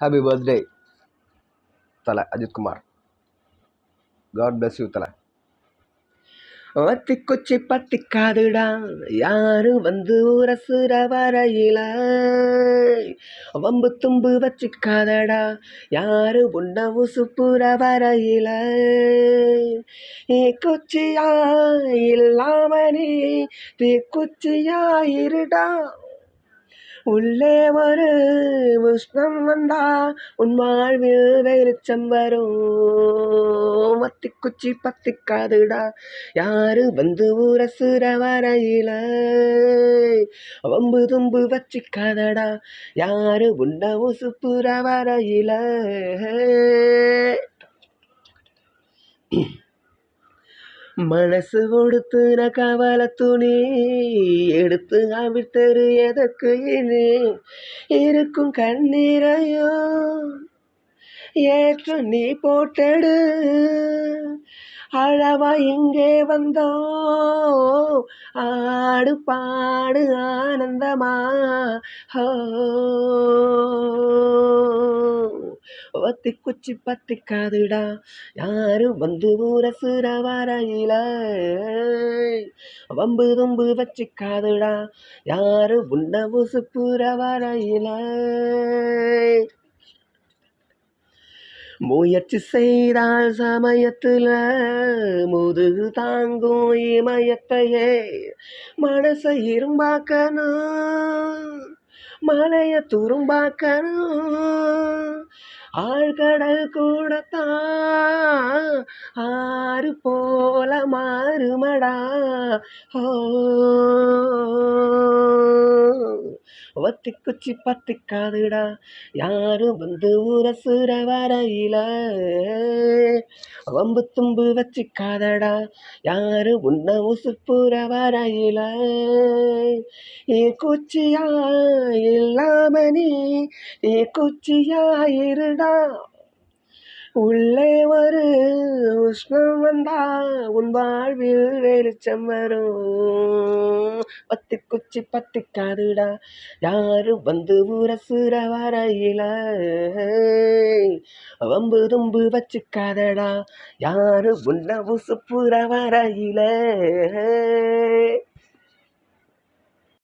Happy birthday தலை Ajithkumar God bless you தலை ஒத்தி பத்திக்காதுடா யாரும் வந்து உரசுற வரையில? வம்பு தும்பு வச்சிக்காதடா யாரு உன்ன உசுப்புற வரையில? குச்சியா இல்லாம நீ தீ குச்சியா இருடா. உள்ளே ஒரு உஷ்ணம் வந்தா உன் வாழ்வில் வெளிச்சம் வரும். மத்தி குச்சி பத்திக்காதுடா. யாரு வந்து ஊரசுர வரையில? வம்பு தும்பு வச்சிக்காதடா. யாரு உண்ட உசுப்புற வரையில? மனசு கொடுத்துன கவலை துணி எடுத்து அவிழ்த்தரு எதற்கு இனி? இருக்கும் கண்ணீரையோ ஏற்று நீ போட்டெடு. அழவா இங்கே வந்தோ? ஆடு பாடு ஆனந்தமா? ஹோ. ஒத்தி குச்சி பத்திக்காதுடா. யாரும் வந்து ஊரசுர வரையில. வம்பு தும்பு வச்சுக்காதுடா. யாரும் உன்ன உசுப்புற வரையில. முயற்சி செய்தால் சமயத்தில் முதுகு தாங்கும் இமயத்தையே. மனசை இரும்பாக்கணும். மலைய துரும்பாக்கணும். ஆழ்கடல் கூடத்தான் ஆறு போல மாறுமடா ஓ ஒத்தி குச்சி பத்திக்காதுடா. யாரும் வந்து உரசுற வரையில? வம்பு தும்பு வச்சுக்காதடா. யாரும் உன்ன உசுப்புற வரையில? ஏ குச்சியா இல்லாம நீ ஏ குச்சியா இருடா. உள்ளே ஒரு உஷ்ணம் வந்தா உன் வாழ்வில் வெளிச்சம் வரும். பத்து குச்சி பத்து காதுடா யாரு வந்து உரசுற வரையில? வம்பு தும்பு வச்சுக்காதடா யாரு உன்ன உசுப்புற வரையில?